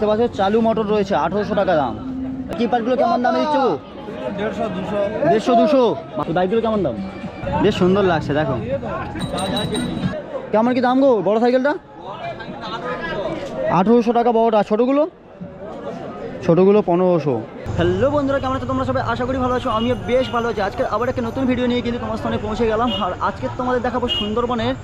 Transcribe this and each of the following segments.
দেখতে চালু মোটর রয়েছে, আঠেরোশো টাকা দাম। কিপারগুলো কেমন দামে দিচ্ছ দেড়শো, দুশো। বাইকগুলো কেমন দাম? বেশ সুন্দর লাগছে, দেখো। কেমন কি দাম গো, বড় সাইকেলটা? আঠেরোশো টাকা বড়টা, ছোটোগুলো? ছোটোগুলো পনেরোশো। হ্যালো বন্ধুরা, কেমন আছো তোমরা সবাই? আশা করি ভালো আছো, আমিও বেশ ভালো আছি। আজকে আবার একটা নতুন ভিডিও নিয়ে কিন্তু তোমার স্থানে পৌঁছে গেলাম। আর আজকে তোমাদের দেখাবো সুন্দরবনের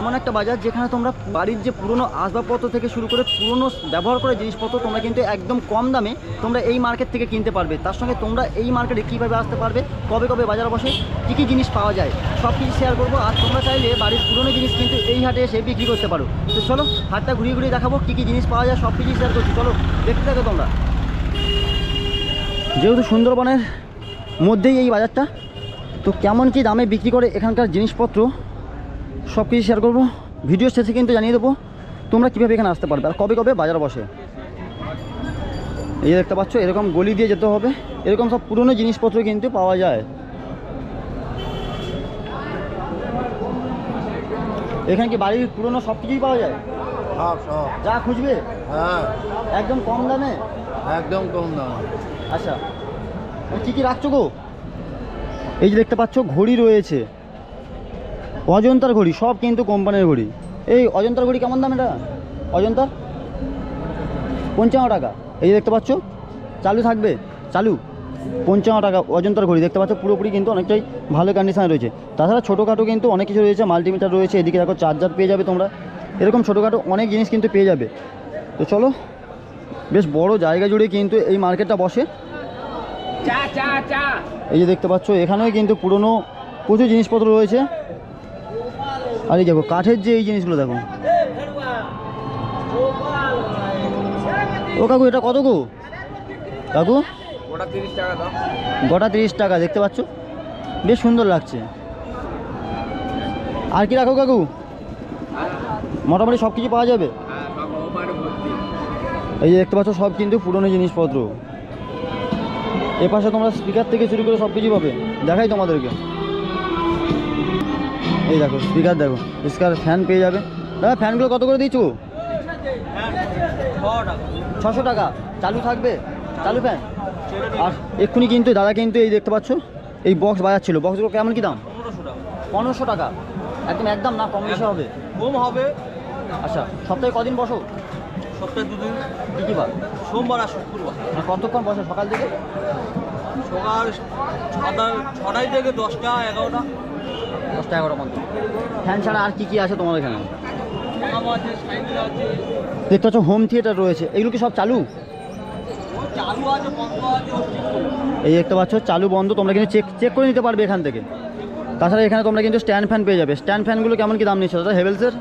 এমন একটা বাজার যেখানে তোমরা বাড়ির যে পুরনো আসবাবপত্র থেকে শুরু করে পুরনো ব্যবহার করা জিনিসপত্র তোমরা কিন্তু একদম কম দামে তোমরা এই মার্কেট থেকে কিনতে পারবে। তার সঙ্গে তোমরা এই মার্কেটে কীভাবে আসতে পারবে, কবে কবে বাজার বসে, কী কী জিনিস পাওয়া যায় সব কিছু শেয়ার করব। আর তোমরা চাইলে বাড়ির পুরনো জিনিস কিন্তু এই হাটে এসে বিক্রি করতে পারো। তো চলো, হাটটা ঘুরিয়ে ঘুরিয়ে দেখাবো, কী কী জিনিস পাওয়া যায় সব কিছু শেয়ার করছি। চলো, দেখতে থাকো তোমরা। যেহেতু সুন্দরবনের মধ্যেই এই বাজারটা, তো কেমন কি দামে বিক্রি করে এখানকার জিনিসপত্র সব কিছু শেয়ার করব। ভিডিও শেষে কিন্তু জানিয়ে দেবো তোমরা কীভাবে এখানে আসতে পারবে আর কবে কবে বাজার বসে। এই দেখতে পাচ্ছ এরকম গলি দিয়ে যেতে হবে। এরকম সব পুরনো জিনিসপত্র কিন্তু পাওয়া যায়। এখানে কি বাড়ির পুরনো সব কিছুই পাওয়া যায়? যা খুঁজবে? হ্যাঁ। একদম কম দামে? একদম কম দামে। আচ্ছা। কী কী রাখছো গো? এই যে দেখতে পাচ্ছ ঘড়ি রয়েছে। অজন্তার ঘড়ি সব কিন্তু কোম্পানির ঘড়ি। এই অজন্তার ঘড়ি কেমন দাম এটা? অজন্তার? পঞ্চান্ন টাকা। এই যে দেখতে পাচ্ছ চালু থাকবে চালু। পঞ্চান্ন টাকা অজন্তার ঘড়ি দেখতে পাচ্ছ পুরোপুরি কিন্তু অনেকটাই ভালো কন্ডিশনে রয়েছে। তাছাড়া ছোটোখাটো কিন্তু অনেক কিছু রয়েছে মাল্টিমিটার রয়েছে এদিকে দেখো চার্জার পেয়ে যাবে তোমরা। এরকম ছোটোখাটো অনেক জিনিস কিন্তু পেয়ে যাবে। তো চলো বেশ বড় জায়গা জুড়ে কিন্তু এই মার্কেটটা বসে। এই যে দেখতে পাচ্ছ এখানেও কিন্তু পুরনো প্রচুর জিনিসপত্র রয়েছে। আর এই দেখো কাঠের যে এই জিনিসগুলো দেখো। ও কাকু এটা কত গো? কাকু? গোটা তিরিশ টাকা দেখতে পাচ্ছ? বেশ সুন্দর লাগছে। আর কি রাখো কাকু? মোটামুটি সব কিছু পাওয়া যাবে? হ্যাঁ এই যে দেখতে পাচ্ছ সব কিন্তু পুরনো জিনিসপত্র। এ পাশে তোমরা স্পিকার থেকে শুরু করে সব কিছু পাবে। দেখাই তোমাদেরকে। এই দেখো স্পিকার দেখো স্পিকার ফ্যান পেয়ে যাবে। দাদা ফ্যানগুলো কত করে দিচ্ছ ছশো টাকা। চালু থাকবে? চালু ফ্যান আর এক্ষুনি কিন্তু দাদা কিন্তু এই দেখতে পাচ্ছ এই বক্স বাজাচ্ছিল। বক্সগুলো কেমন কি দাম? পনেরোশো টাকা। পনেরোশো টাকা একদম একদম না কম বেশি হবে? কম হবে। আচ্ছা সপ্তাহে কদিন বসো? সপ্তাহে দুদিন। কী বার সোমবার আর শুক্রবার। কতক্ষণ বসো সকাল থেকে? সকাল ছটা ছটায় থেকে দশটা এগারোটা। দশটা এগারো পর্যন্ত ফ্যান ছাড়া আর কি কি আছে তোমার এখানে? দেখতে পাচ্ছ হোম থিয়েটার রয়েছে। এগুলো কি সব চালু? এই দেখতে পাচ্ছ, চালু বন্ধ। তোমরা কিন্তু চেক চেক করে নিতে পারবে এখান থেকে। তাছাড়া এখানে তোমরা কিন্তু স্ট্যান্ড ফ্যান পেয়ে যাবে। স্ট্যান্ড ফ্যানগুলো কেমন কি দাম নিচ্ছে? দাদা হেভেলসের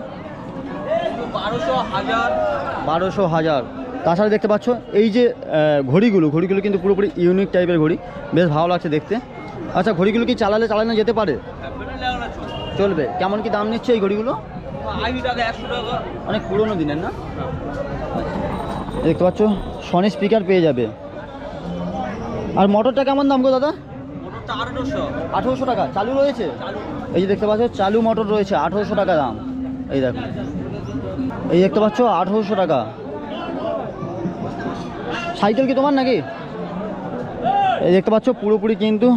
বারোশো হাজার। তাছাড়া দেখতে পাচ্ছ, এই যে ঘড়িগুলো ঘড়িগুলো কিন্তু পুরোপুরি ইউনিক টাইপের ঘড়ি। বেশ ভালো লাগছে দেখতে। আচ্ছা ঘড়িগুলো কি চালালে চালানো যেতে পারে? চলবে। কেমন কি দাম নিচ্ছে এই ঘড়িগুলো? অনেক পুরনো দিনের না? দেখতে পাচ্ছ সনি স্পিকার পেয়ে যাবে। আর মোটরটা কেমন দাম গো দাদা? আঠেরোশো। টাকা চালু রয়েছে? এই যে দেখতে পাচ্ছ চালু মোটর রয়েছে আঠেরোশো টাকা দাম। এই দেখো। এই দেখতে পাচ্ছ আঠেরোশো টাকা। সাইকেল কি তোমার নাকি? এই দেখতে পাচ্ছ পুরোপুরি কিন্তু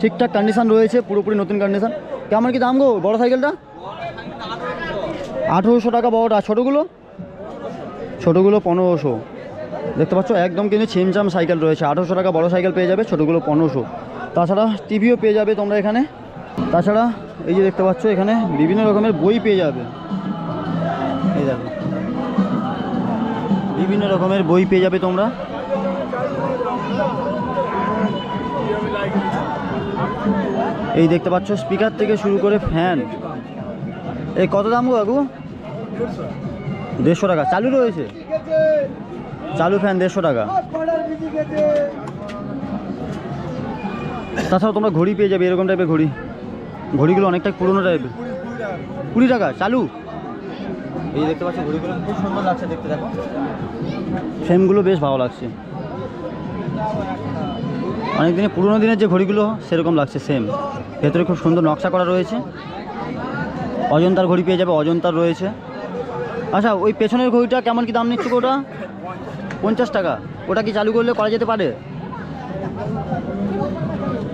ঠিকঠাক কন্ডিশন রয়েছে পুরোপুরি নতুন কন্ডিশন কেমন কি দাম গো? বড় সাইকেলটা? আঠেরোশো টাকা বড়টা। ছোটোগুলো? ছোটোগুলো পনেরোশো। দেখতে পাচ্ছ, একদম কিন্তু ছিমচাম সাইকেল রয়েছে। আঠেরোশো টাকা বড় সাইকেল পেয়ে যাবে, ছোটোগুলো পনেরোশো। তাছাড়া টিভিও পেয়ে যাবে তোমরা এখানে। তাছাড়া এই যে দেখতে পাচ্ছ, এখানে বিভিন্ন রকমের বই পেয়ে যাবে। এই দেখো। বিভিন্ন রকমের বই পেয়ে যাবে তোমরা। এই দেখতে পাচ্ছ স্পিকার থেকে শুরু করে ফ্যান এই কত দাম গো কাকু? দেড়শো টাকা, চালু রয়েছে? চালু ফ্যান দেড়শো টাকা। তাছাড়া তোমরা ঘড়ি পেয়ে যাবে, এরকম টাইপের ঘড়ি। ঘড়িগুলো অনেকটা পুরোনো টাইপের কুড়ি টাকা, চালু। এই দেখতে পাচ্ছ, ঘড়িগুলো খুব সুন্দর লাগছে দেখতে, দেখো। ফ্রেমগুলো বেশ ভালো লাগছে। অনেক দিনের পুরোনো দিনের যে ঘড়িগুলো, সেরকম লাগছে সেম ভেতরে খুব সুন্দর নকশা করা রয়েছে। অজন্তার ঘড়ি পেয়ে যাবে, অজন্তার রয়েছে। আচ্ছা ওই পেছনের ঘড়িটা কেমন কি দাম নিচ্ছে ওটা? পঞ্চাশ টাকা। ওটা কি চালু করলে করা যেতে পারে?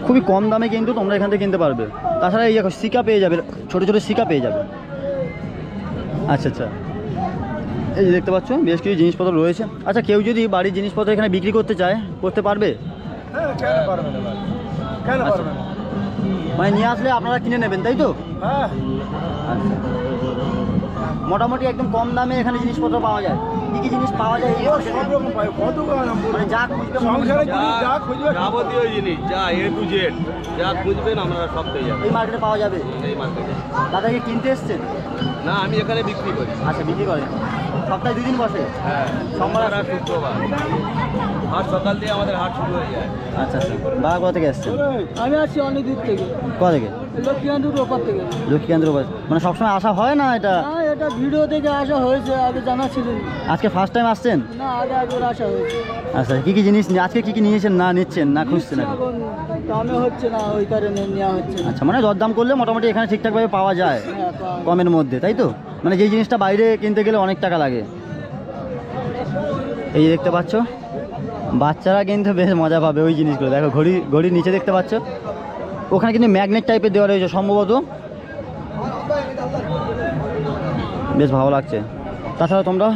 খুবই কম দামে কিন্তু তোমরা এখান থেকে কিনতে পারবে। তাছাড়া এই দেখো, সিকা পেয়ে যাবে, ছোটো ছোটো সিকা পেয়ে যাবে। আচ্ছা আচ্ছা। এই যে দেখতে পাচ্ছ, বেশ কিছু জিনিসপত্র রয়েছে। আচ্ছা কেউ যদি বাড়ির জিনিসপত্র এখানে বিক্রি করতে চায়, করতে পারবে? হ্যাঁ কেন পারবে না কেন আচ্ছা। পারবে না? মানে নিয়ে আসলে আপনারা কিনে নেবেন তাই তো? হ্যাঁ। আচ্ছা মোটামুটি একদম কম দামে এখানে জিনিসপত্র পাওয়া যায়। কী কী জিনিস পাওয়া যায়? সব রকম পাই কত মানে যা খুঁজবে সংসারে জিনিস যা খুঁজবে যাবতীয় জিনিস যা এ টু জেড যা খুঁজবেন আমরা সব পেয়ে যাবেন। এই মার্কেটে পাওয়া যাবে? এই মার্কেটে দাদাকে কিনতে এসছেন? না আমি এখানে বিক্রি করি। আচ্ছা বিক্রি করেন। সপ্তাহে দুদিন বসে? হ্যাঁ সোমবার আর শুক্রবার। হাট সকাল দিয়ে আমাদের হাট শুরু হয়ে যায়। আচ্ছা আচ্ছা। দাদা কোথা থেকে এসছেন আমি আসছি অনেক দূর থেকে। কোথা থেকে? লক্ষ্মীকান্তপুর ওপার থেকে। বাস মানে সবসময় আসা হয় না এটা? এটা ভিডিও থেকে আসা হয়েছে আগে জানা ছিল। আজকে ফার্স্ট টাইম আসছেন? না আগে একবার আসা হয়েছে। আচ্ছা কী কী জিনিস নিয়ে- আজকে কী কী নিয়েছেন? না নিচ্ছেন না খুঁজছেন দামে হচ্ছে না ওই কারণে নেওয়া হচ্ছে না। আচ্ছা মানে দরদাম করলে মোটামুটি এখানে ঠিকঠাকভাবে পাওয়া যায় হ্যাঁ, পাওয়া- কমের মধ্যে তাই তো? মানে যেই জিনিসটা বাইরে কিনতে গেলে অনেক টাকা লাগে। এই যে দেখতে পাচ্ছ বাচ্চারা কিন্তু বেশ মজা পাবে ওই জিনিসগুলো। দেখো ঘড়ি ঘড়ির নিচে দেখতে পাচ্ছ ওখানে কিন্তু ম্যাগনেট টাইপের দেওয়া রয়েছে সম্ভবত। বেশ ভালো লাগছে। তাছাড়া তোমরা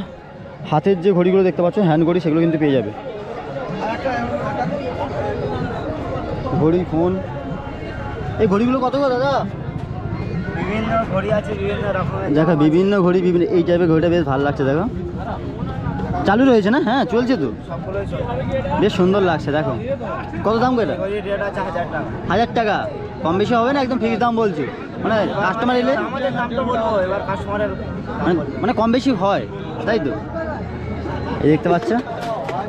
হাতের যে ঘড়িগুলো দেখতে পাচ্ছ হ্যান্ড ঘড়ি সেগুলো কিন্তু পেয়ে যাবে। ঘড়ি ফোন। এই ঘড়িগুলো কত গো দাদা? বিভিন্ন ঘড়ি আছে বিভিন্ন রকমের। দেখো বিভিন্ন ঘড়ি বিভিন্ন এই টাইপের ঘড়িটা বেশ ভালো লাগছে দেখো। চালু রয়েছে না? হ্যাঁ চলছে তো। বেশ সুন্দর লাগছে দেখো। কত দাম করে হাজার টাকা। কম বেশি হবে না? একদম ফিক্স দাম বলছো। মানে কাস্টমার এলে মানে মানে কম বেশি হয় তাই তো? এই দেখতে পাচ্ছ?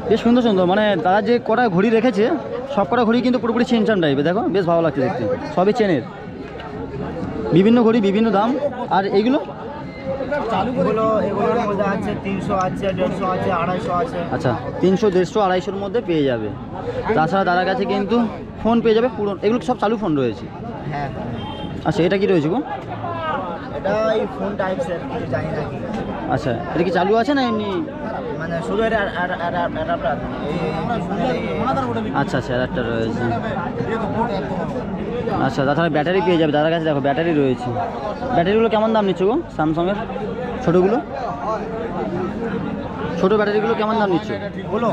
বেশ সুন্দর সুন্দর। মানে তারা যে কটা ঘড়ি রেখেছে সব কটা ঘড়ি কিন্তু পুরোপুরি চেন চেনচান টাইপের দেখো বেশ ভালো লাগছে দেখতে। সবই চেনের। বিভিন্ন ঘড়ি বিভিন্ন দাম। আর এইগুলো এগুলো এগুলোর মধ্যে আছে তিনশো আছে দেড়শো আছে আড়াইশো আছে। আচ্ছা তিনশো দেড়শো আড়াইশোর মধ্যে পেয়ে যাবে। তাছাড়া দাদার কাছে কিন্তু ফোন পেয়ে যাবে পুরো এগুলো সব চালু ফোন রয়েছে? হ্যাঁ। আচ্ছা এটা কি রয়েছে গো? এটা এই ফোন টাইপসের কিছু জানি না কি। আচ্ছা এটা কি চালু আছে না এমনি? মানে শুধু এটা অ্যাডাপ্টার আচ্ছা আচ্ছা একটা রয়েছে। আচ্ছা তাছাড়া ব্যাটারি পেয়ে যাবে দাদার কাছে দেখো ব্যাটারি রয়েছে। ব্যাটারিগুলো কেমন দাম নিচ্ছ গো স্যামসংয়ের? ছোটোগুলো? ছোটো ব্যাটারিগুলো কেমন দাম নিচ্ছ? বলো।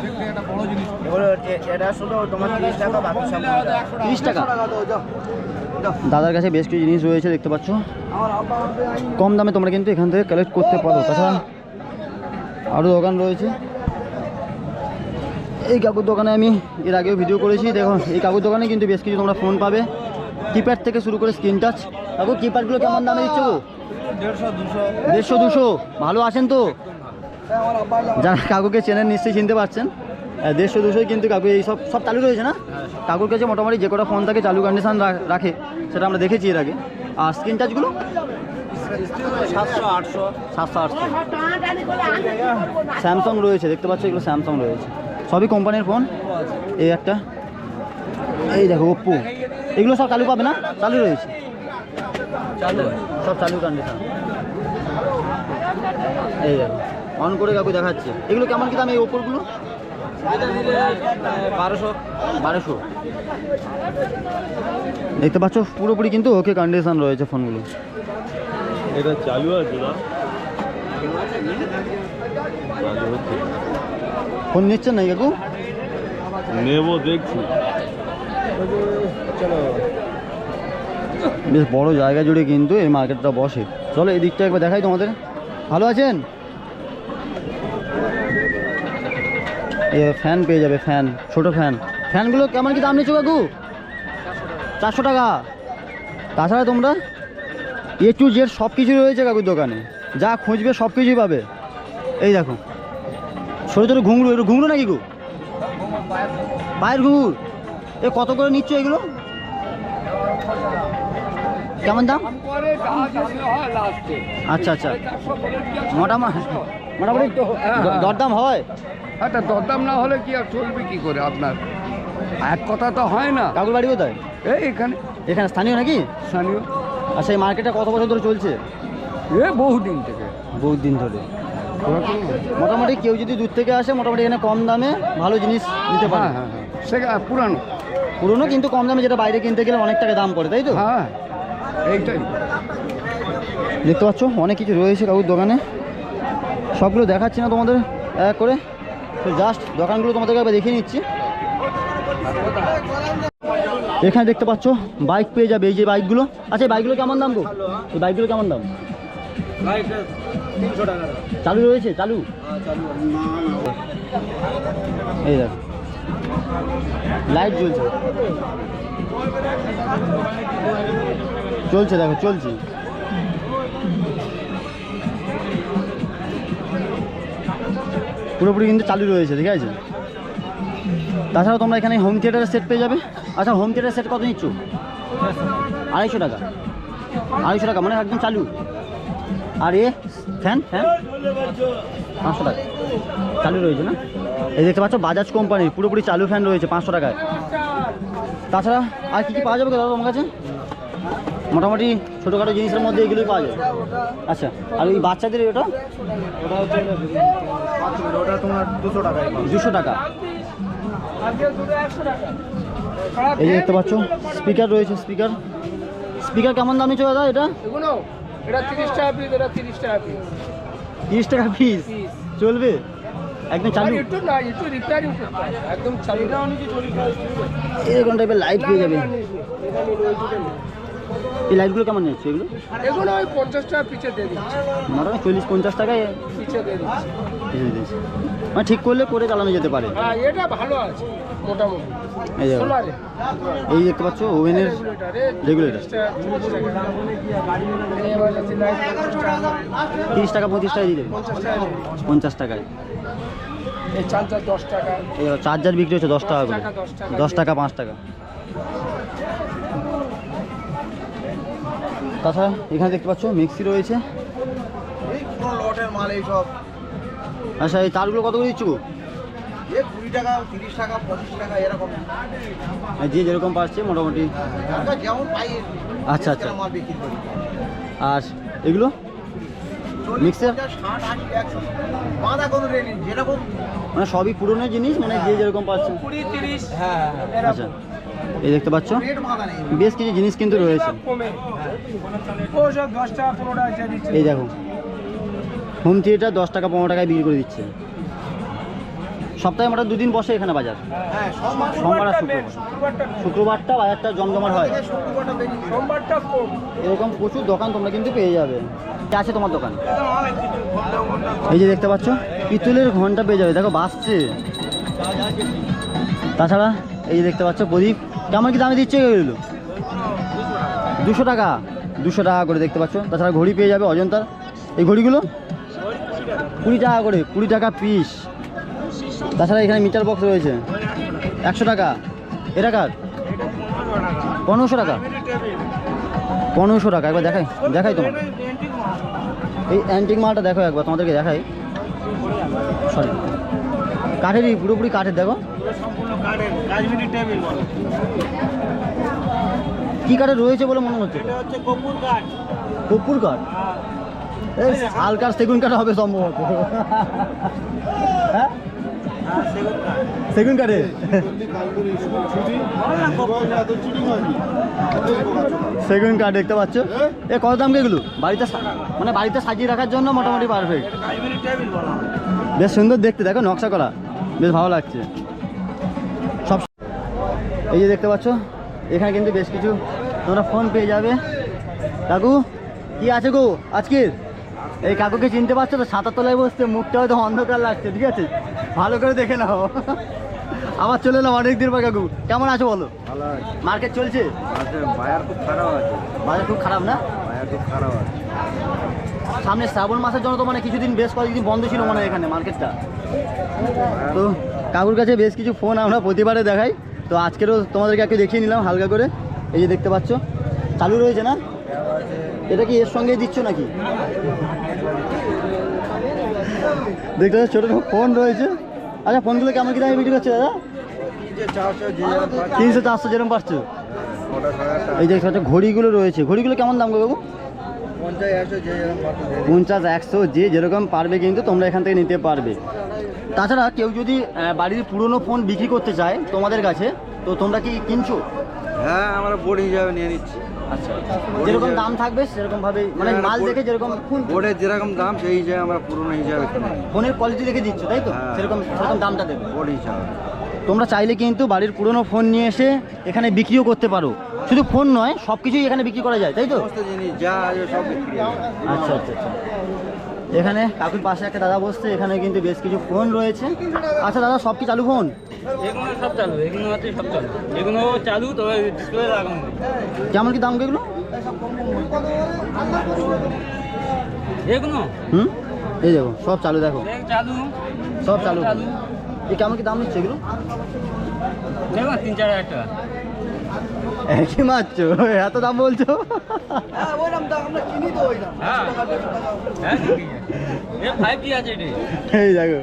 এটা শুধু তোমার তিরিশ টাকা বাকি সব তিরিশ টাকা? দাদার কাছে বেশ কিছু জিনিস রয়েছে, দেখতে পাচ্ছ। কম দামে তোমরা কিন্তু এখান থেকে কালেক্ট করতে পারো। তাছাড়া আরও দোকান রয়েছে। এই কাকুর দোকানে আমি এর আগেও ভিডিও করেছি। দেখো, এই কাকুর দোকানে কিন্তু বেশ কিছু তোমরা ফোন পাবে। কিপ্যাড থেকে শুরু করে স্ক্রিন টাচ কাকু কিপ্যাডগুলো কেমন দামে দিচ্ছ দেড়শো, দুশো। ভালো আছেন তো? যারা কাকুকে চেনেন, নিশ্চয়ই চিনতে পারছেন। দেড়শো দুশোই কিন্তু কাকু এই সব সব চালু রয়েছে না? কাকুর কাছে মোটামুটি যে কটা ফোন থাকে চালু কন্ডিশন রাখে সেটা আমরা দেখেছি এর আগে। আর স্ক্রিন টাচগুলো সাতশো আটশো। সাতশো আটশো। স্যামসাং রয়েছে দেখতে পাচ্ছ এগুলো স্যামসং রয়েছে। সবই কোম্পানির ফোন এই একটা। এই দেখো ওপ্পো এগুলো সব চালু পাবে না? চালু রয়েছে। চালু। সব চালু কন্ডিশন এই দেখো। অন করে কাকু দেখাচ্ছে। এগুলো কেমন কি দাম এই ওপরগুলো বারোশো। দেখতে পাচ্ছ পুরোপুরি কিন্তু ওকে কন্ডিশন রয়েছে ফোনগুলো। এটা চালু আছে না? ফোন নিচ্ছেন না কাকু? নেব দেখছি। বেশ বড় জায়গা জুড়ে কিন্তু এই মার্কেটটা বসে। চলো এই দিকটা একবার দেখাই তোমাদের। ভালো আছেন? ফ্যান পেয়ে যাবে ফ্যান ছোট ফ্যান ফ্যানগুলো কেমন কি দাম নিচ্ছ কাকু? চারশো টাকা। তাছাড়া তোমরা এ টু জেড সব কিছু রয়েছে কাকুর দোকানে। যা খুঁজবে সব কিছুই পাবে। এই দেখো। ছোটো ছোটো ঘুঙরু, এগুলো ঘুঙরু নাকি গু? পায়ের ঘুঙুর। এ, কত করে নিচ্ছ এগুলো? কেমন দাম? আচ্ছা আচ্ছা। মোটামুটি দরদাম হয়? একটা দরদাম না হলে কি আর চলবে কি করে আপনার? এক কথা তো হয় না। কাকুর বাড়ি কোথায়? এই এখানে। এখানে স্থানীয় নাকি? স্থানীয়। আচ্ছা এই মার্কেটটা কত বছর ধরে চলছে? এ বহুদিন থেকে। বহুত দিন ধরে। মোটামুটি কেউ যদি দূর থেকে আসে মোটামুটি এখানে কম দামে ভালো জিনিস নিতে পারে। হ্যাঁ হ্যাঁ হ্যাঁ। সেটা পুরানো। পুরনো কিন্তু কম দামে যেটা বাইরে কিনতে গেলে অনেক টাকা দাম পড়ে তাই তো? হ্যাঁ এইটাই। দেখতে পাচ্ছ অনেক কিছু রয়েছে কাকুর দোকানে। সবগুলো দেখাচ্ছি না তোমাদের এক করে। তো জাস্ট দোকানগুলো তোমাদেরকে একবার দেখিয়ে নিচ্ছি। এখানে দেখতে পাচ্ছ, বাইক পেয়ে যাবে এই যে বাইকগুলো। আচ্ছা এই বাইকগুলো কেমন দাম গো? এই বাইকগুলো কেমন দাম? চালু রয়েছে, চালু? এই দেখ। লাইট জ্বলছে। চলছে, দেখো, চলছে। পুরোপুরি কিন্তু চালু রয়েছে, ঠিক আছে? তাছাড়া তোমরা এখানে হোম থিয়েটারের সেট পেয়ে যাবে। আচ্ছা হোম থিয়েটারের সেট কত নিচ্ছ? আড়াইশো টাকা। আড়াইশো টাকা মানে একদম চালু। আর এ ফ্যান ফ্যান পাঁচশো টাকা। চালু রয়েছে না? এই দেখতে পাচ্ছ বাজাজ কোম্পানির পুরোপুরি চালু ফ্যান রয়েছে, পাঁচশো টাকায়। তাছাড়া আর কী কী পাওয়া যাবে দাদা তোমার কাছে? মোটামুটি ছোটোখাটো জিনিসের মধ্যে এগুলোই পাওয়া যায় আচ্ছা আর ওই বাচ্চাদের ওটা ওটা তোমার দুশো টাকা এই যে দেখতে পাচ্ছ স্পিকার রয়েছে স্পিকার স্পিকার কেমন দাম নিচ্ছ দাদা এটা এটা তিরিশ টাকা পিস এটা তিরিশ টাকা পিস তিরিশ টাকা পিস চলবে একদম চালু। একদম চালু এরকম টাইপের লাইট পেয়ে যাবে এই লাইটগুলো কেমন নিচ্ছে এগুলো? এগুলো ওই পঞ্চাশ টাকা পিছে দিয়ে দিচ্ছি। মোটামুটি চল্লিশ পঞ্চাশ টাকায় পিছে দিয়ে দিচ্ছি। মানে ঠিক করলে করে চালানো যেতে পারে। হ্যাঁ এটা ভালো আছে মোটামুটি। এই দেখো এই দেখতে পাচ্ছ ওভেনের রেগুলেটর তিরিশ টাকা পঁচিশ টাকা দিয়ে দেবে। পঞ্চাশ টাকায় চার্জার বিক্রি হচ্ছে দশ টাকা করে। দশ টাকা পাঁচ টাকা। তাছাড়া এখানে দেখতে পাচ্ছ মিক্সি রয়েছে। এই পুরো লটের মাল এইসব। আচ্ছা এই তারগুলো কত করে দিচ্ছ? কুড়ি টাকা তিরিশ টাকা পঁচিশ টাকা এরকম। যে যেরকম পারছে মোটামুটি। যেমন পাই আচ্ছা, আচ্ছা। মাল বিক্রি করি। আর এগুলো? মিক্সার? পঞ্চাশ, ষাট আশি একশো বাঁধা কোনো রেট নেই যেরকম। মানে সবই পুরনো জিনিস মানে যে যেরকম পাচ্ছে। কুড়ি তিরিশ হ্যাঁ আচ্ছা। এই দেখতে পাচ্ছ? বেশ কিছু জিনিস কিন্তু রয়েছে। এই দেখো হোম থিয়েটার দশ টাকা, পনেরো টাকায় বিক্রি করে দিচ্ছে। সপ্তাহে মোটা দুদিন বসে এখানে বাজার। সোমবার আর শুক্রবার। শুক্রবারটা বাজারটা জমজমাট হয়। এরকম প্রচুর দোকান তোমরা কিন্তু পেয়ে যাবে। কে আছে তোমার দোকান। এই যে দেখতে পাচ্ছ, পিতলের ঘণ্টা পেয়ে যাবে। দেখো, বাসছে। তাছাড়া এই যে দেখতে পাচ্ছ, প্রদীপ। কেমন কি দামে দিচ্ছে দুশো টাকা। দুশো টাকা করে দেখতে পাচ্ছ। তাছাড়া ঘড়ি পেয়ে যাবে অজন্তার। এই ঘড়িগুলো? কুড়ি টাকা করে, কুড়ি টাকা পিস তাছাড়া এখানে মিটার বক্স রয়েছে। একশো টাকা। এটা কার? পনেরোশো টাকা। পনেরোশো টাকা। একবার দেখাই। দেখাই তোমার। এই অ্যান্টিক মালটা দেখো একবার, তোমাদেরকে দেখাই। সরি কাঠেরই, পুরোপুরি কাঠের, দেখো। কি কাঠের রয়েছে বলে মনে হচ্ছে? কপুর কাঠ এই শাল কাঠ সেগুন কাঠ হবে সম্ভবত। হ্যাঁ? সেগুন কাঠে। সেগুন কাঠ? দেখতে পাচ্ছ? এ কত দাম এগুলো? বাড়িতে মানে বাড়িতে সাজিয়ে রাখার জন্য মোটামুটি পারফেক্ট বেশ সুন্দর দেখতে দেখো নকশা করা। বেশ ভালো লাগছে। এই যে দেখতে পাচ্ছ এখানে কিন্তু বেশ কিছু তোমরা ফোন পেয়ে যাবে। কাকু কি আছে গো আজকের? এই কাকুকে চিনতে পারছ তো? সাঁতার তলায় বসতে মুখটা হয়তো অন্ধকার লাগছে ঠিক আছে? ভালো করে দেখে নাও। আবার চলে এলাম অনেক দিন পর কাকু। কেমন আছো বলো? মার্কেট চলছে? বায়ার খুব খারাপ আছে। বাজার খুব খারাপ না? বায়ার খুব খারাপ আছে। সামনে শ্রাবণ মাসের জন্য তো মানে কিছুদিন বেশ কয়েকদিন বন্ধ ছিল মানে এখানে মার্কেটটা। তো কাকুর কাছে বেশ কিছু ফোন আমরা প্রতিবারে দেখাই। তো আজকেরও তোমাদেরকে একটু দেখিয়ে নিলাম হালকা করে। এই যে দেখতে পাচ্ছ। চালু রয়েছে না? এটা কি এর সঙ্গে দিচ্ছ নাকি? দেখতে পাচ্ছ ছোটো ফোন রয়েছে। আচ্ছা ফোনগুলো কেমন কি দামে বিক্রি করছে দাদা? তিনশো চারশো যেরকম টাকা। এই যে পাচ্ছ ঘড়িগুলো রয়েছে। ঘড়িগুলো কেমন দাম বাবু। পঞ্চাশ একশো যে যেরকম পারবে কিন্তু তোমরা এখান থেকে নিতে পারবে। তাছাড়া কেউ যদি বাড়ির পুরনো ফোন বিক্রি করতে চায় তোমাদের কাছে তো তোমরা কি কিনছো? হ্যাঁ আমরা বোর্ড হিসাবে নিয়ে নিচ্ছি। আচ্ছা। যেরকম দাম থাকবে সেরকম ভাবে মানে মাল দেখে যেরকম বোর্ডের যেরকম দাম সেই হিসাবে আমরা পুরনো হিসাবে ফোনের কোয়ালিটি দেখে দিচ্ছ তাই তো? হ্যাঁ। সেরকম সেরকম দামটা দেবে। বোর্ড হিসাবে। তোমরা চাইলে কিন্তু বাড়ির পুরনো ফোন নিয়ে এসে এখানে বিক্রিও করতে পারো। শুধু ফোন নয় সব কিছুই এখানে বিক্রি করা যায় তাই তো? জিনিস যা সব বিক্রি আচ্ছা আচ্ছা আচ্ছা। এখানে কাকুর পাশে একটা দাদা বসছে এখানে কিন্তু বেশ কিছু ফোন রয়েছে। আচ্ছা দাদা সব কি চালু ফোন? এগুলো সব চালু এগুলো হচ্ছে সব চালু। এগুলো চালু তবে ডিসপ্লে লাগানো কেমন কি দাম এগুলো? এগুলো? হুম? এই দেখো সব চালু দেখো। চালু। সব চালু। চালু। এই কেমন কি দাম নিচ্ছে এগুলো? তিন চার হাজার টাকা। একই মারছো এত দাম বলছো? হ্যাঁ হ্যাঁ। এটি। এই দেখো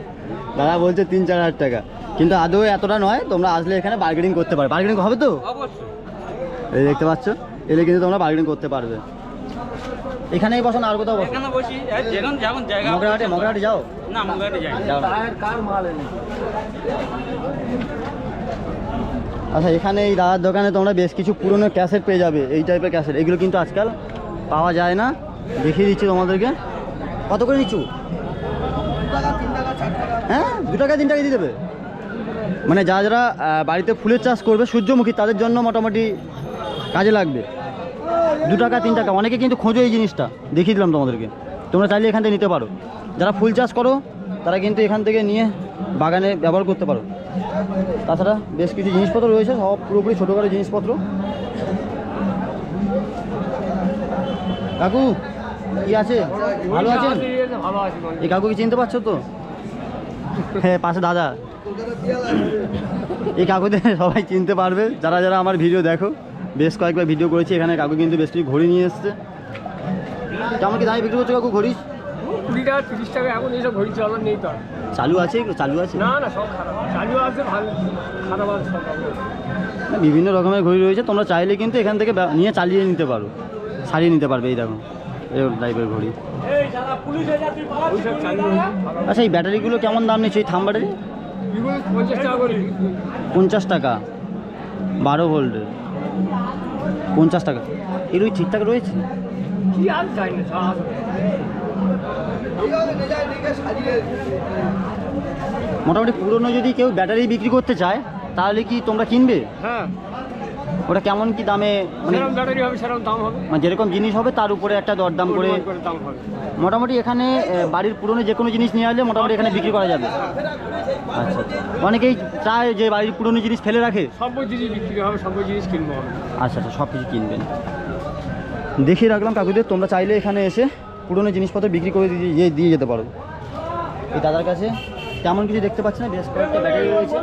দাদা বলছে তিন চার হাজার টাকা। কিন্তু আদৌ এতটা নয় তোমরা আসলে এখানে বার্গেনিং করতে পারো। বার্গেনিং হবে তো? এই দেখতে পাচ্ছ? এলে কিন্তু তোমরা বার্গেনিং করতে পারবে। এখানেই বসো না আর কোথাও বসো। এখানে বসি এই যেখানে যেমন জায়গা মগরাহাটে মগরাহাটে যাও। না মগরাহাটে যাই যাও না। আচ্ছা এখানে এই দাদার দোকানে তোমরা বেশ কিছু পুরনো ক্যাসেট পেয়ে যাবে, এই টাইপের ক্যাসেট। এগুলো কিন্তু আজকাল পাওয়া যায় না। দেখিয়ে দিচ্ছি তোমাদেরকে। কত করে নিচ্ছু? হ্যাঁ? দু টাকা, তিন টাকা দিয়ে দেবে। মানে যা যারা বাড়িতে ফুলের চাষ করবে, সূর্যমুখী, তাদের জন্য মোটামুটি কাজে লাগবে। দু টাকা, তিন টাকা। অনেকে কিন্তু খোঁজো এই জিনিসটা। দেখিয়ে দিলাম তোমাদেরকে। তোমরা চাইলে এখান থেকে নিতে পারো। যারা ফুল চাষ করো, তারা কিন্তু এখান থেকে নিয়ে বাগানে ব্যবহার করতে পারো। তাছাড়া বেশ কিছু জিনিসপত্র রয়েছে সব পুরোপুরি ছোটোখাটো জিনিসপত্র। কাকু কি আছে? ভালো আছেন? এই কাকু কি চিনতে পারছ তো? হ্যাঁ পাশে দাদা। এই কাকুদের সবাই চিনতে পারবে। যারা যারা আমার ভিডিও দেখো বেশ কয়েকবার ভিডিও করেছি এখানে কাকু কিন্তু বেশ কিছু ঘড়ি নিয়ে এসছে। কেমন কি দামে বিক্রি করছ কাকু ঘড়ি? কুড়ি টাকা তিরিশ টাকা এখন এইসব ঘড়ি চলার নেই তো আর। চালু আছে চালু আছে? না না সব খারাপ। চালু আছে ভালো খারাপ আছে সব। বিভিন্ন রকমের ঘড়ি রয়েছে তোমরা চাইলে কিন্তু এখান থেকে নিয়ে চালিয়ে নিতে পারো। সারিয়ে নিতে পারবে এই দেখো এই টাইপের ঘড়ি। আচ্ছা এই ব্যাটারিগুলো কেমন দাম নিচ্ছে? এই থাম ব্যাটারি। পঞ্চাশ টাকা বারো ভোল্টের পঞ্চাশ টাকা। এগুলোই ঠিকঠাক রয়েছে? কি আর চাই না সব আছে। মোটামুটি পুরনো যদি কেউ ব্যাটারি বিক্রি করতে চায় তাহলে কি তোমরা কিনবে? হ্যাঁ। ওটা কেমন কি দামে মানে ব্যাটারি হবে সেরকম দাম হবে। মানে যেরকম জিনিস হবে তার উপরে একটা দরদাম করে দাম হবে। মোটামুটি এখানে বাড়ির পুরনো যে কোনো জিনিস নিয়ে আসলে মোটামুটি এখানে বিক্রি করা যাবে। আচ্ছা অনেকেই চায় যে বাড়ির পুরনো জিনিস ফেলে রাখে। সব জিনিস বিক্রি হবে সব জিনিস কিনবো আচ্ছা আচ্ছা সব কিছু কিনবেন। দেখিয়ে রাখলাম কাকুদের তোমরা চাইলে এখানে এসে পুরনো জিনিসপত্র বিক্রি করে দিয়ে দিয়ে- দিয়ে যেতে পারো। এই দাদার কাছে তেমন কিছু দেখতে পাচ্ছি না বেশ কয়েকটা ব্যাটারি রয়েছে।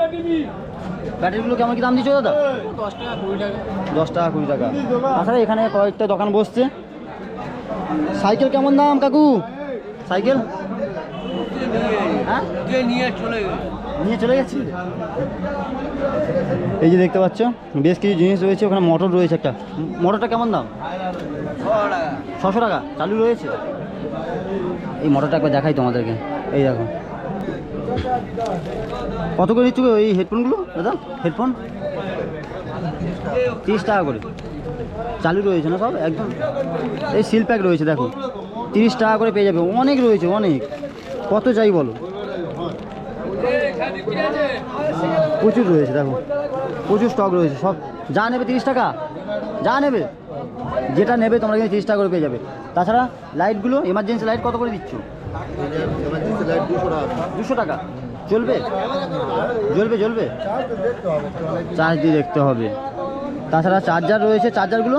ব্যাটারিগুলো কেমন কি দাম দিচ্ছ দাদা? দশ টাকা কুড়ি টাকা। দশ টাকা কুড়ি টাকা এখানে কয়েকটা দোকান বসছে। সাইকেল কেমন দাম কাকু? সাইকেল? হ্যাঁ? নিয়ে চলে নিয়ে চলে গেছি। এই যে দেখতে পাচ্ছ বেশ কিছু জিনিস রয়েছে ওখানে মোটর রয়েছে একটা। মোটরটা কেমন দাম? ছশো টাকা চালু রয়েছে? এই মোটরটা একবার দেখাই তোমাদেরকে। এই দেখো। কত করে দিচ্ছ গো এই হেডফোনগুলো দাদা? হেডফোন তিরিশ টাকা করে। চালু রয়েছে না সব? একদম। এই সিল প্যাক রয়েছে, দেখো। তিরিশ টাকা করে পেয়ে যাবে। অনেক রয়েছে, অনেক। কত চাই বলো? প্রচুর রয়েছে, দেখো। প্রচুর স্টক রয়েছে, সব। যা নেবে তিরিশ টাকা? যা নেবে? যেটা নেবে তোমরা কিন্তু তিরিশ টাকা করে পেয়ে যাবে। তাছাড়া লাইটগুলো এমার্জেন্সি লাইট কত করে দিচ্ছ? দুশো টাকা। চলবে? জ্বলবে জ্বলবে? চার্জ দিয়ে দেখতে হবে। তাছাড়া চার্জার রয়েছে। চার্জারগুলো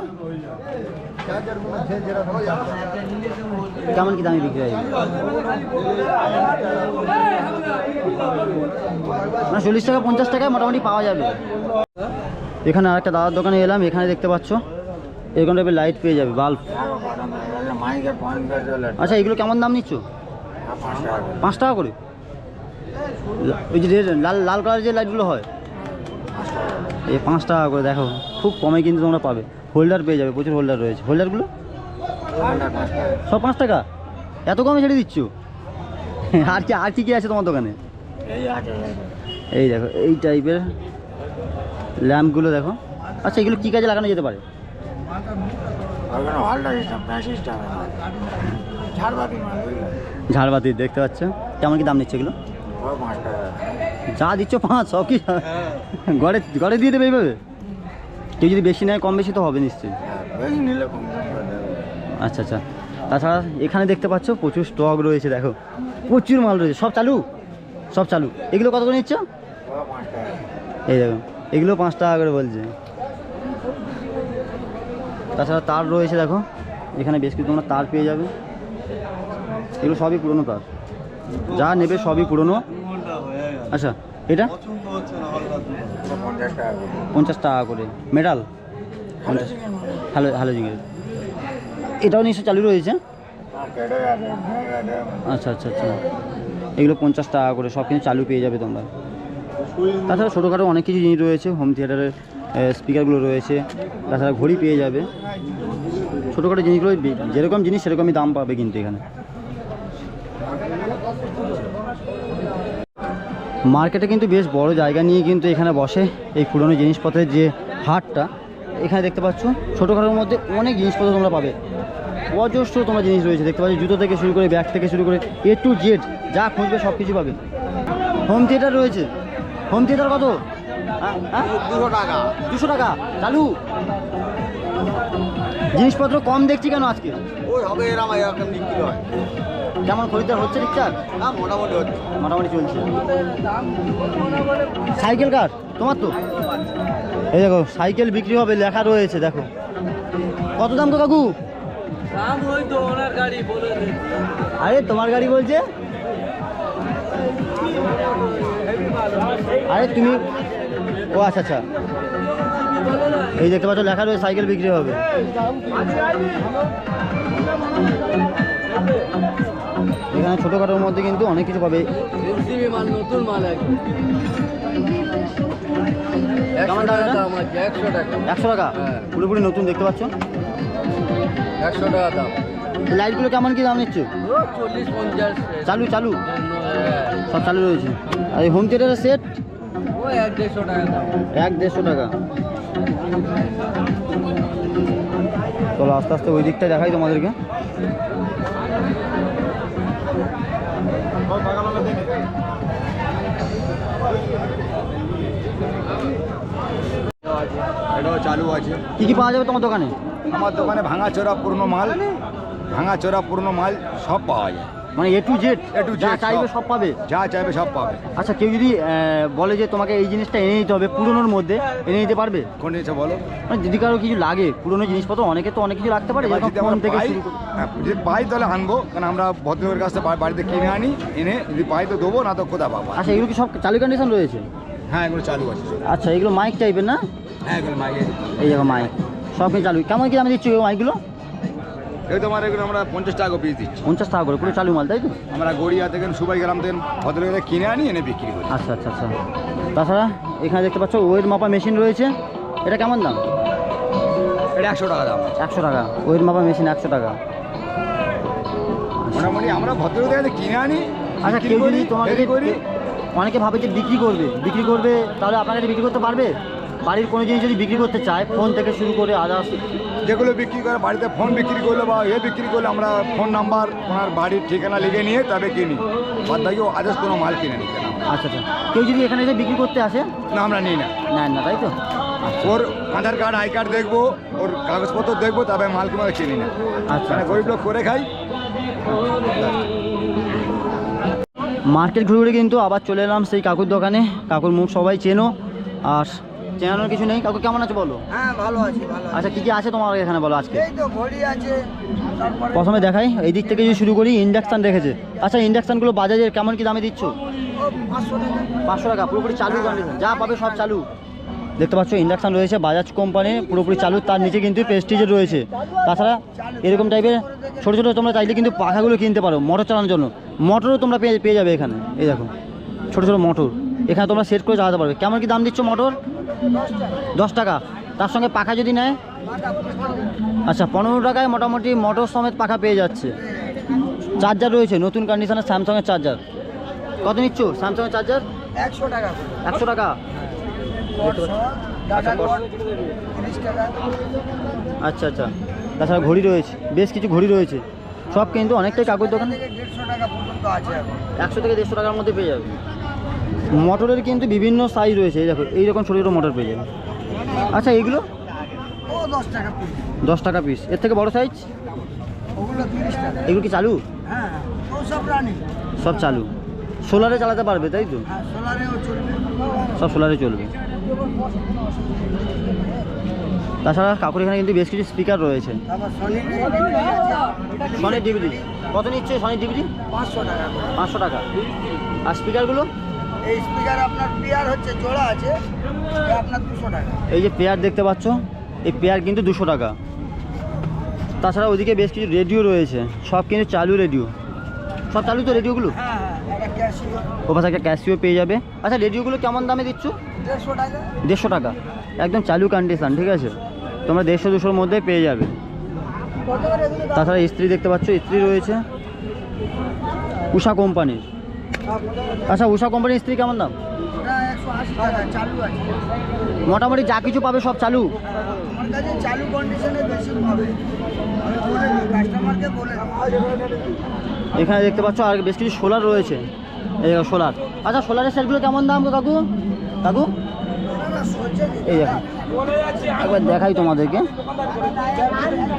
কেমন কি দামে বিক্রি হয়? না চল্লিশ টাকা, পঞ্চাশ টাকায় মোটামুটি পাওয়া যাবে। এখানে আরেকটা দাদার দোকানে এলাম। এখানে দেখতে পাচ্ছ। এরকম টাইপের লাইট পেয়ে যাবে বাল্ব আচ্ছা এগুলো কেমন দাম নিচ্ছ? পাঁচ টাকা করে। ওই যে লাল লাল কালার যে লাইটগুলো হয়, এই পাঁচ টাকা করে দেখো, খুব কমে কিন্তু তোমরা পাবে। হোল্ডার পেয়ে যাবে, প্রচুর হোল্ডার রয়েছে। হোল্ডারগুলো সব পাঁচ টাকা? এত কমে ছেড়ে দিচ্ছ? আর কি আর কি কি আছে তোমার দোকানে? এই দেখো, এই টাইপের ল্যাম্পগুলো দেখো। আচ্ছা এগুলো কী কাজে লাগানো যেতে পারে? ঝাড়বাতি দেখতে পাচ্ছ? কেমন কি দাম নিচ্ছে এগুলো? যা দিচ্ছ পাঁচ সব কি? গড়ে গড়ে দিয়ে দেবে এইভাবে? কেউ যদি বেশি নেয় কম বেশি তো হবে নিশ্চয়ই। আচ্ছা আচ্ছা। তাছাড়া এখানে দেখতে পাচ্ছ প্রচুর স্টক রয়েছে দেখো। প্রচুর মাল রয়েছে। সব চালু? সব চালু। এগুলো কত করে নিচ্ছ? এই দেখো এগুলো পাঁচ টাকা করে বলছে। তাছাড়া তার রয়েছে দেখো এখানে বেশ কিছু তোমরা তার পেয়ে যাবে। এগুলো সবই পুরনো তার। যা নেবে সবই পুরনো। আচ্ছা এটা? পঞ্চাশ টাকা করে। মেডাল? হ্যালো হ্যালো জিঙ্গের এটাও নিশ্চয় চালু রয়েছে? আচ্ছা আচ্ছা আচ্ছা। এগুলো পঞ্চাশ টাকা করে, সব কিছু চালু পেয়ে যাবে তোমরা। তাছাড়া ছোটোখাটো অনেক কিছু জিনিস রয়েছে। হোম থিয়েটারের স্পিকারগুলো রয়েছে, তাছাড়া ঘড়ি পেয়ে যাবে। ছোটোখাটো জিনিসগুলো, যেরকম জিনিস সেরকমই দাম পাবে কিন্তু এখানে। মার্কেটে কিন্তু বেশ বড় জায়গা নিয়ে কিন্তু এখানে বসে এই পুরনো জিনিসপত্রের যে হাটটা এখানে দেখতে পাচ্ছ, ছোটোখাটোর মধ্যে অনেক জিনিসপত্র তোমরা পাবে। অজস্র তোমরা জিনিস রয়েছে, দেখতে পাচ্ছ, জুতো থেকে শুরু করে, ব্যাগ থেকে শুরু করে এ টু জেড যা খুঁজবে সব কিছু পাবে। হোম থিয়েটার রয়েছে। হোম থিয়েটার কত? দুশো টাকা। দুশো টাকা। চালু। জিনিসপত্র কম দেখছি কেন আজকে? ওই হবে এরম এরকম বিক্রি হয়। কেমন খরিদ্দার হচ্ছে ঠিকঠাক? না মোটামুটি হচ্ছে। মোটামুটি চলছে। সাইকেল কার? তোমার তো? এই দেখো সাইকেল বিক্রি হবে লেখা রয়েছে দেখো। কত দাম তো কাকু? দাম ওই তো ওনার গাড়ি বলে আরে তোমার গাড়ি বলছে? আরে তুমি ও আচ্ছা আচ্ছা। এই দেখতে পাচ্ছ লেখা রয়েছে সাইকেল বিক্রি হবে। এখানে ছোটোখাটোর মধ্যে কিন্তু অনেক কিছু পাবে। নতুন মাল একশো টাকা। হ্যাঁ। পুরোপুরি নতুন দেখতে পাচ্ছ? একশো টাকা দাম। লাইটগুলো কেমন কি দাম নিচ্ছ? চালু চালু? হ্যাঁ। সব চালু রয়েছে। আর এই হোম থিয়েটারের সেট এক দেড়শো টাকা দাম। এক দেড়শো টাকা চলো আস্তে আস্তে ওই দিকটা দেখাই তোমাদেরকে। এটাও চালু আছে। কি কি পাওয়া যাবে তোমার দোকানে? আমার দোকানে ভাঙাচোরা পুরনো মাল ভাঙাচোরা পুরনো মাল সব পাওয়া যায়। মানে A to Z to Z যা চাইবে সব। পাবে? যা চাইবে সব পাবে। আচ্ছা কেউ যদি বলে যে তোমাকে এই জিনিসটা এনে নিতে হবে পুরনোর মধ্যে এনে নিতে পারবে? কোন জিনিসে বলো? মানে যদি কারও কিছু লাগে পুরনো জিনিসপত্র অনেকে তো অনেক কিছু রাখতে পারে যেরকম ফোন থেকে শুরু হ্যাঁ, যদি পাই তাহলে আনব কারণ আমরা ভদ্রলোকের কাছ থেকে বাড়িতে কিনে আনি এনে যদি পাই তো দেবো না তো কোথা পাবো। আচ্ছা এগুলো কি সব চালু কন্ডিশন রয়েছে? হ্যাঁ এগুলো চালু আছে। আচ্ছা এগুলো মাইক টাইপের না? হ্যাঁ এগুলো মাইকে এই দেখো মাইক সব কিছু চালু। কেমন কি দামে দিচ্ছ এই মাইকগুলো এই তোমার এগুলো আমরা পঞ্চাশ টাকা পিস দিচ্ছি। পঞ্চাশ টাকা করে পুরো চালু মাল তাই তো? আমরা গড়িয়া থেকে সুবাই গ্রাম থেকে ভদ্রলোকের কিনে আনি এনে বিক্রি করি। আচ্ছা আচ্ছা আচ্ছা। তাছাড়া এখানে দেখতে পাচ্ছ ওয়েট মাপা মেশিন রয়েছে। এটা কেমন দাম? এটা একশো টাকা দাম। একশো টাকা। ওয়েট মাপা মেশিন একশো টাকা। মোটামুটি আমরা ভদ্রলোকের কিনে আনি আচ্ছা কেউ করি, যদি তোমাকে করি। অনেকে ভাবে যে বিক্রি করবে বিক্রি করবে তাহলে আপনার কাছে বিক্রি করতে পারবে? বাড়ির কোনো জিনিস যদি বিক্রি করতে চায় ফোন থেকে শুরু করে আদার্স যেগুলো বিক্রি করে বাড়িতে ফোন বিক্রি করলে বা এ বিক্রি করলে আমরা ফোন নাম্বার ওনার বাড়ির ঠিকানা লিখে নিয়ে তবে কিনি। বাদ বাকি আদার্স কোনো মাল কিনে নিতে না। আচ্ছা আচ্ছা। কেউ যদি এখানে এসে বিক্রি করতে আসে? না আমরা নিই না। নেন না তাই তো? ওর আধার কার্ড আই কার্ড দেখব ওর কাগজপত্র দেখব তবে মাল কিনে কিনি না। আচ্ছা। মানে গরিব লোক করে খাই। মার্কেট ঘুরে ঘুরে কিন্তু আবার চলে এলাম সেই কাকুর দোকানে। কাকুর মুখ সবাই চেনো। আর চেনানোর কিছু নেই? কাকু কেমন আছে বলো? হ্যাঁ ভালো আছি ভালো আচ্ছা কি কি আছে তোমার এখানে বলো আজকে? এই তো ঘড়ি আছে তারপরে প্রথমে দেখাই এই দিক থেকে যদি শুরু করি ইন্ডাকশান রেখেছে। আচ্ছা ইন্ডাকশানগুলো বাজাজের কেমন কি দামে দিচ্ছ? পাঁচশো টাকা। পাঁচশো টাকা পুরোপুরি চালু কন্ডিশন যা পাবে সব চালু। দেখতে পাচ্ছ ইন্ডাকশান রয়েছে বাজাজ কোম্পানি পুরোপুরি চালু তার নিচে কিন্তু প্রেস্টিজের রয়েছে। তাছাড়া এরকম টাইপের ছোটো ছোটো তোমরা চাইলে কিন্তু পাখাগুলো কিনতে পারো মোটর চালানোর জন্য। মোটরও তোমরা পেয়ে পেয়ে যাবে এখানে। এই দেখো ছোটো ছোটো মোটর এখানে তোমরা সেট করে চালাতে পারবে। কেমন কি দাম দিচ্ছ মোটর? দশ টাকা। তার সঙ্গে পাখা যদি নেয়? আচ্ছা পনেরো টাকায় মোটামুটি মোটর সমেত পাখা পেয়ে যাচ্ছে। চার্জার রয়েছে নতুন কন্ডিশনের স্যামসাংয়ের চার্জার কত নিচ্ছ? স্যামসাংয়ের চার্জার একশো টাকা। একশো টাকা? টাকা তিরিশ টাকা। আচ্ছা আচ্ছা। তাছাড়া ঘড়ি রয়েছে বেশ কিছু ঘড়ি রয়েছে। সব কিন্তু অনেকটাই কাগজ দোকান। থেকে দেড়শো টাকা পর্যন্ত আছে এখন। একশো থেকে দেড়শো টাকার মধ্যে পেয়ে যাবে। মোটরের কিন্তু বিভিন্ন সাইজ রয়েছে এই দেখো এইরকম ছোটো ছোটো মোটর পেয়ে যাবে। আচ্ছা এইগুলো দশ টাকা পিস দশ টাকা পিস এর থেকে বড় সাইজ ওগুলো তিরিশ টাকা। এগুলো কি চালু? হ্যাঁ সব সব চালু। সোলারে চালাতে পারবে তাই তো? হ্যাঁ সব সোলারে চলবে। তাছাড়া কাকুর এখানে কিন্তু বেশ কিছু স্পিকার রয়েছে। সনি সনির ডিভিডি কত নিচ্ছে সনির ডিভিডি পাঁচশো টাকা। পাঁচশো টাকা। আর স্পিকারগুলো এই স্পিকার আপনার পেয়ার হচ্ছে জোড়া আছে আপনার দুশো টাকা। এই যে পেয়ার দেখতে পাচ্ছ এই পেয়ার কিন্তু দুশো টাকা। তাছাড়া ওইদিকে বেশ কিছু রেডিও রয়েছে সব কিন্তু চালু রেডিও সব চালু তো রেডিওগুলো ক্যাশিও ও পাশে একটা ক্যাশিও পেয়ে যাবে। আচ্ছা রেডিওগুলো কেমন দামে দিচ্ছ? দেড়শো টাকা। দেড়শো টাকা। একদম চালু কন্ডিশন ঠিক আছে? তোমরা দেড়শো দুশোর মধ্যে পেয়ে যাবে? তাছাড়া ইস্ত্রি দেখতে পাচ্ছ ইস্ত্রি রয়েছে। উষা কোম্পানির। আচ্ছা উষা কোম্পানির স্ত্রী কেমন দাম? মোটামুটি যা কিছু পাবে সব চালু? চালু কন্ডিশনে বেশি পাবে। আমি বলে দিই কাস্টমারকে বলে এখানে দেখতে পাচ্ছ আর বেশ কিছু সোলার রয়েছে। এই দেখো সোলার। আচ্ছা সোলারের সেটগুলো কেমন দাম গো কাকু? কাকু। এই দেখো একবার দেখাই তোমাদেরকে।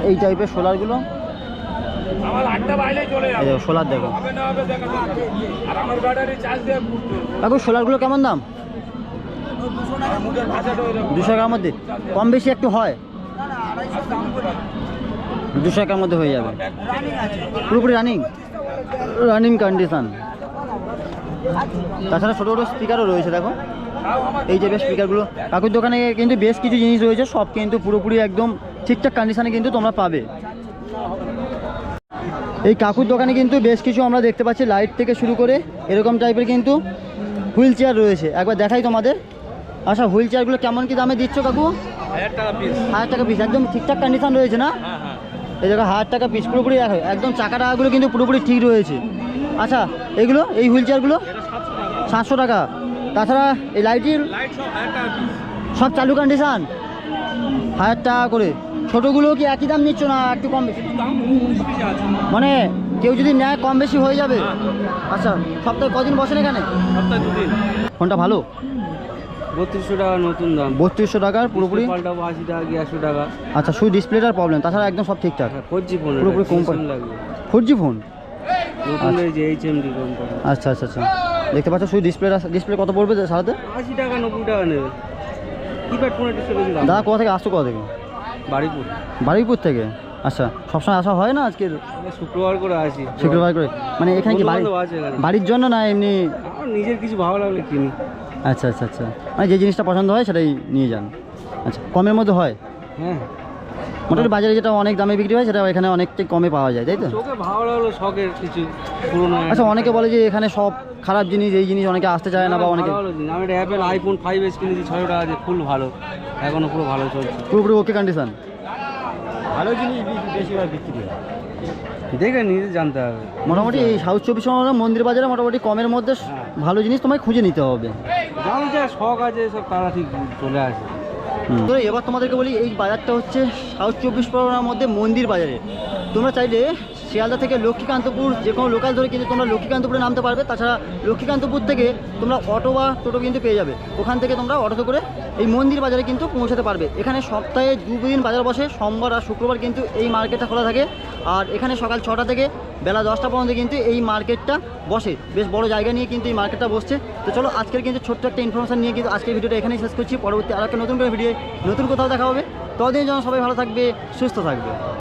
এই টাইপের সোলারগুলো। সোলার দেখো। কাকু সোলারগুলো কেমন দাম? দুশো টাকার মধ্যে। কম বেশি একটু হয়। দুশো টাকার মধ্যে হয়ে যাবে। পুরোপুরি রানিং রানিং কন্ডিশন তাছাড়া ছোটো ছোটো স্পিকারও রয়েছে দেখো। এই যে বেশ স্পিকারগুলো কাকুর দোকানে কিন্তু বেশ কিছু জিনিস রয়েছে সব কিন্তু পুরোপুরি একদম ঠিকঠাক কন্ডিশানে কিন্তু তোমরা পাবে। এই কাকুর দোকানে কিন্তু বেশ কিছু আমরা দেখতে পাচ্ছি লাইট থেকে শুরু করে এরকম টাইপের কিন্তু হুইল চেয়ার রয়েছে। একবার দেখাই তোমাদের। আচ্ছা হুইল চেয়ারগুলো কেমন কি দামে দিচ্ছ কাকু? হাজার টাকা পিস হাজার টাকা পিস একদম ঠিকঠাক কন্ডিশন রয়েছে না? হ্যাঁ হ্যাঁ। এই জায়গায় হাজার টাকা পিস পুরোপুরি দেখো একদম চাকা টাকাগুলো কিন্তু পুরোপুরি ঠিক রয়েছে। আচ্ছা এইগুলো এই হুইল চেয়ারগুলো সাতশো টাকা। তাছাড়া এই লাইটের সব চালু কন্ডিশান হাজার টাকা করে। ছোটোগুলো কি একই দাম নিচ্ছ না একটু কম বেশি? মানে কেউ যদি নেয় কম বেশি হয়ে যাবে? আচ্ছা সপ্তাহে কদিন বসেন এখানে? সপ্তাহে দুদিন। ফোনটা ভালো? বত্রিশশো টাকা নতুন দাম। বত্রিশশো টাকার পুরোপুরি? পাল্টাবো আশি টাকা কি একশো টাকা? আচ্ছা শুধু ডিসপ্লেটার প্রবলেম তাছাড়া একদম সব ঠিকঠাক। ফোর জি ফোন পুরোপুরি company। লাগবে। ফোর জি ফোন নতুন যে এইচ এম ডি কোম্পানি আচ্ছা আচ্ছা আচ্ছা। দেখতে পাচ্ছ শুধু ডিসপ্লেটা ডিসপ্লে কত পড়বে সারাতে? আশি টাকা নব্বই টাকা নেবে। কিপ্যাড ফোনের একটু দাদা কোথা থেকে আসছো কোথা থেকে? বাড়িপুর। বারুইপুর থেকে? আচ্ছা সবসময় আসা হয় না আজকের? শুক্রবার করে আসি। শুক্রবার করে? মানে এখানে কি বাড়ি। বাড়ির জন্য না এমনি নিজের কিছু ভালো লাগলে কিনি। আচ্ছা আচ্ছা আচ্ছা। মানে যে জিনিসটা পছন্দ হয় সেটাই নিয়ে যান। আচ্ছা কমের মধ্যে হয়? হ্যাঁ। মোটামুটি বাজারে যেটা অনেক দামে বিক্রি হয় সেটা এখানে অনেকটাই কমে পাওয়া যায় তাই তো? ভালো লাগল শখের কিছু পুরোনো আচ্ছা অনেকে বলে যে এখানে সব খারাপ জিনিস এই জিনিস অনেকে আসতে চায় না বা অনেকে ভালো জিনিস। আমি একটা অ্যাপেল আইফোন ফাইভ এস কিনেছি ছয়শো টাকা আছে ফুল ভালো। এখনও পুরো ভালো চলছে। পুরোপুরি ওকে কন্ডিশন ভালো জিনিস বেশিরভাগ বিক্রি হয়। দেখে নিজে জানতে হবে। মোটামুটি এই সাউথ চব্বিশ পরগনা মন্দির বাজারে মোটামুটি কমের মধ্যে ভালো জিনিস তোমায় খুঁজে নিতে হবে। যার যা শখ আছে সব তারা ঠিক চলে আসে। তো এবার তোমাদেরকে বলি এই বাজারটা হচ্ছে সাউথ চব্বিশ পরগনার মধ্যে মন্দির বাজারে। তোমরা চাইলে শিয়ালদা থেকে লক্ষ্মীকান্তপুর, যে কোনো লোকাল ধরে কিন্তু তোমরা লক্ষ্মীকান্তপুরে নামতে পারবে। তাছাড়া লক্ষ্মীকান্তপুর থেকে তোমরা অটো বা টোটো কিন্তু পেয়ে যাবে। ওখান থেকে তোমরা অটোতে করে এই মন্দির বাজারে কিন্তু পৌঁছাতে পারবে। এখানে সপ্তাহে দুদিন বাজার বসে, সোমবার আর শুক্রবার কিন্তু এই মার্কেটটা খোলা থাকে। আর এখানে সকাল ছটা থেকে বেলা দশটা পর্যন্ত কিন্তু এই মার্কেটটা বসে। বেশ বড় জায়গা নিয়ে কিন্তু এই মার্কেটটা বসছে। তো চলো আজকের কিন্তু ছোট্ট একটা ইনফরমেশন নিয়ে কিন্তু আজকের ভিডিওটা এখানেই শেষ করছি। পরবর্তী আর একটা নতুন করে ভিডিও নতুন কোথাও দেখা হবে। ততদিনের যেন সবাই ভালো থাকবে, সুস্থ থাকবে।